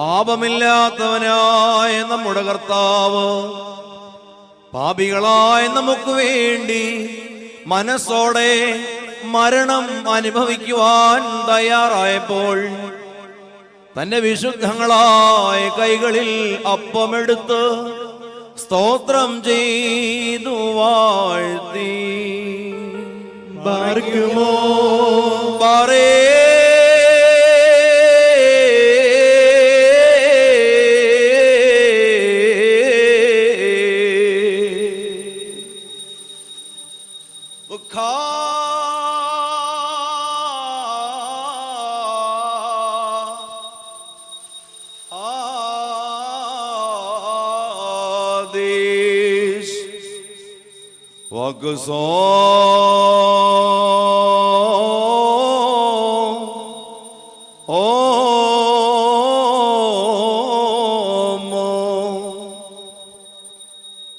പാപമില്ലാത്തവനായ നമ്മുടെ കർത്താവ് പാപികളായ നമുക്ക് വേണ്ടി മനസ്സോടെ മരണം അനുഭവിക്കുവാൻ തയ്യാറായപ്പോൾ തന്റെ വിശുദ്ധങ്ങളായ കൈകളിൽ അപ്പമെടുത്ത് സ്തോത്രം ചെയ്തു വാഴ്ത്തി. ബാർക്കുമോ? പറേ सुखा आदेश वगसो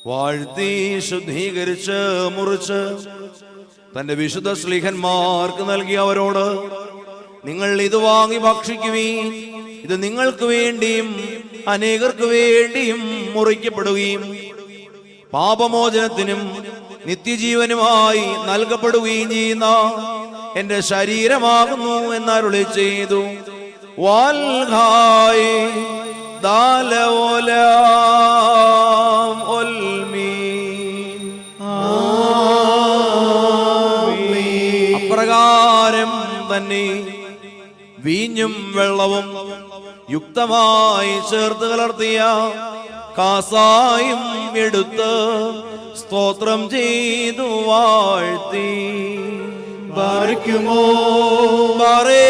വാഴ്ത്തി ശുദ്ധീകരിച്ച് മുറിച്ച് തന്റെ വിശുദ്ധ ശ്ലീഹന്മാർക്ക് നൽകി അവരോട് നിങ്ങൾ ഇത് വാങ്ങി ഭക്ഷിക്കുവീൻ. ഇത് നിങ്ങൾക്ക് വേണ്ടിയും അനേകർക്ക് വേണ്ടിയും മുറിക്കപ്പെടുകയും പാപമോചനത്തിനും നിത്യജീവനുമായി നൽകപ്പെടുകയും ചെയ്യുന്ന എന്റെ ശരീരമാകുന്നു എന്നരുളി ചെയ്തു. അപ്രകാരം തന്നെ വീഞ്ഞും വെള്ളവും യുക്തമായി ചേർത്ത് കലർത്തിയ കാസായും എടുത്ത് സ്തോത്രം ചെയ്തു വാഴ്ത്തി. ബാരിക്കുമോ ബാറേ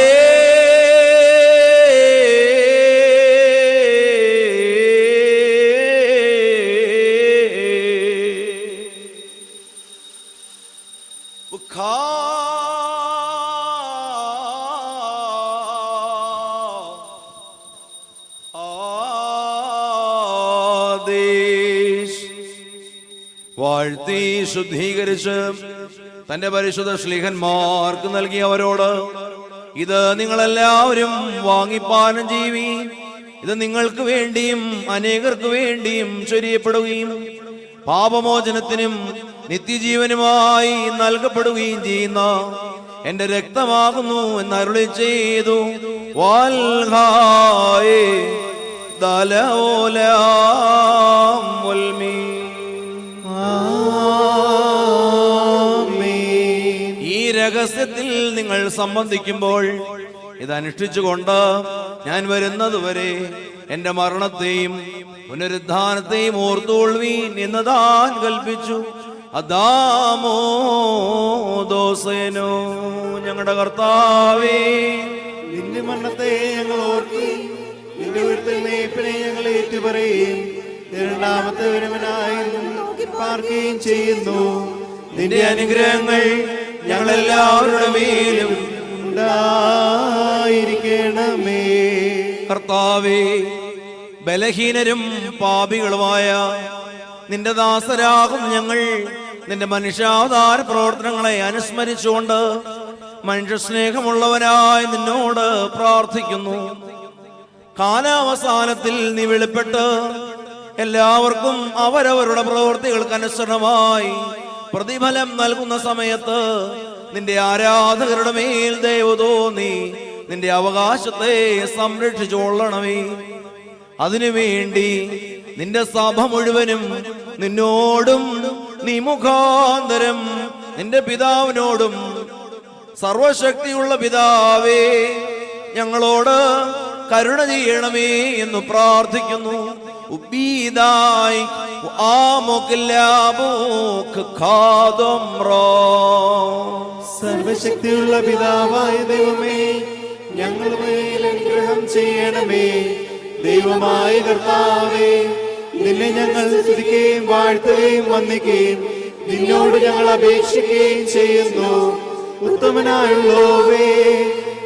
ആദേശ് വാഴ്ത്തി ശുദ്ധീകരിച്ച് തന്റെ പരിശുദ്ധ ശ്ലീഹന്മാർക്ക് നൽകിയവരോട് ഇത് നിങ്ങളെല്ലാവരും വാങ്ങിപ്പാനം ജീവി ഇത് നിങ്ങൾക്ക് വേണ്ടിയും അനേകർക്ക് വേണ്ടിയും ചൊരിയപ്പെടുകയും പാപമോചനത്തിനും നിത്യജീവനുമായി നൽകപ്പെടുകയും ചെയ്യുന്ന എന്റെ രക്തമാകുന്നു എന്ന് അരുളി ചെയ്തു. വാൽഹായേ ദലോലാം രഹസ്യത്തിൽ നിങ്ങൾ സംബന്ധിക്കുമ്പോൾ ഇതനുഷ്ഠിച്ചുകൊണ്ട് ഞാൻ വരുന്നതുവരെ എന്റെ മരണത്തെയും പുനരുദ്ധാനത്തെയും ഓർത്തുകൊള്ളുവീൻ എന്ന് താൻ കൽപ്പിച്ചു. അദാമോ ദോസേനോ ഞങ്ങളുടെ കർത്താവേ. നിന്റെ മരണത്തെ ഞങ്ങൾ ഓർക്കുകയും നിന്റെ ഉയർത്തൽമേപ്പിനെ ഞങ്ങൾ ഏറ്റുപറയുകയും രണ്ടാമത്തെ വരുവനായി പാർക്കുകയും ചെയ്യുന്നു. നിന്റെ അനുഗ്രഹങ്ങൾ ഞങ്ങളെല്ലാവരുടെ കർത്താവേ ബലഹീനരും പാപികളുമായ നിന്റെ ദാസരാകും ഞങ്ങൾ. നിന്റെ മനുഷ്യാവതാര പ്രവർത്തനങ്ങളെ അനുസ്മരിച്ചുകൊണ്ട് മനുഷ്യ സ്നേഹമുള്ളവനായി നിന്നോട് പ്രാർത്ഥിക്കുന്നു. കാലാവസാനത്തിൽ നീ വെളിപ്പെട്ട് എല്ലാവർക്കും അവരവരുടെ പ്രവൃത്തികൾക്ക് അനുസരണമായി പ്രതിഫലം നൽകുന്ന സമയത്ത് നിന്റെ ആരാധകരുടെ മേൽ ദൈവ തോന്നി. നിന്റെ അവകാശത്തെ സംരക്ഷിച്ചുകൊള്ളണമേ അതിനുവേണ്ടി നിന്റെ സഭ മുഴുവനും നിന്നോടും നീ മുഖാന്തരം നിന്റെ പിതാവിനോടും സർവശക്തിയുള്ള പിതാവേ ഞങ്ങളോട് കരുണ ചെയ്യണമേ എന്ന് പ്രാർത്ഥിക്കുന്നു. ഉബീദായി ആമോക്കില്ലാബോക്ക് ഖാദം റോ. സർവശക്തിയുള്ള പിതാവായ ദൈവമേ ഞങ്ങൾ അനുഗ്രഹം ചെയ്യണമേ. ദൈവമായ കർത്താവേ നിന്നെ ഞങ്ങൾ സ്തുതിക്കുകയും വാഴ്ത്തുകയും വന്ദിക്കുകയും നിന്നോട് ഞങ്ങൾ അപേക്ഷിക്കുകയും ചെയ്യുന്നു. ഉത്തമനായുള്ളോവേ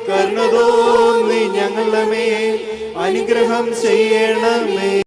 കരുണ തോന്നി ഞങ്ങളുടെ മേൽ അനുഗ്രഹം ചെയ്യണമേ.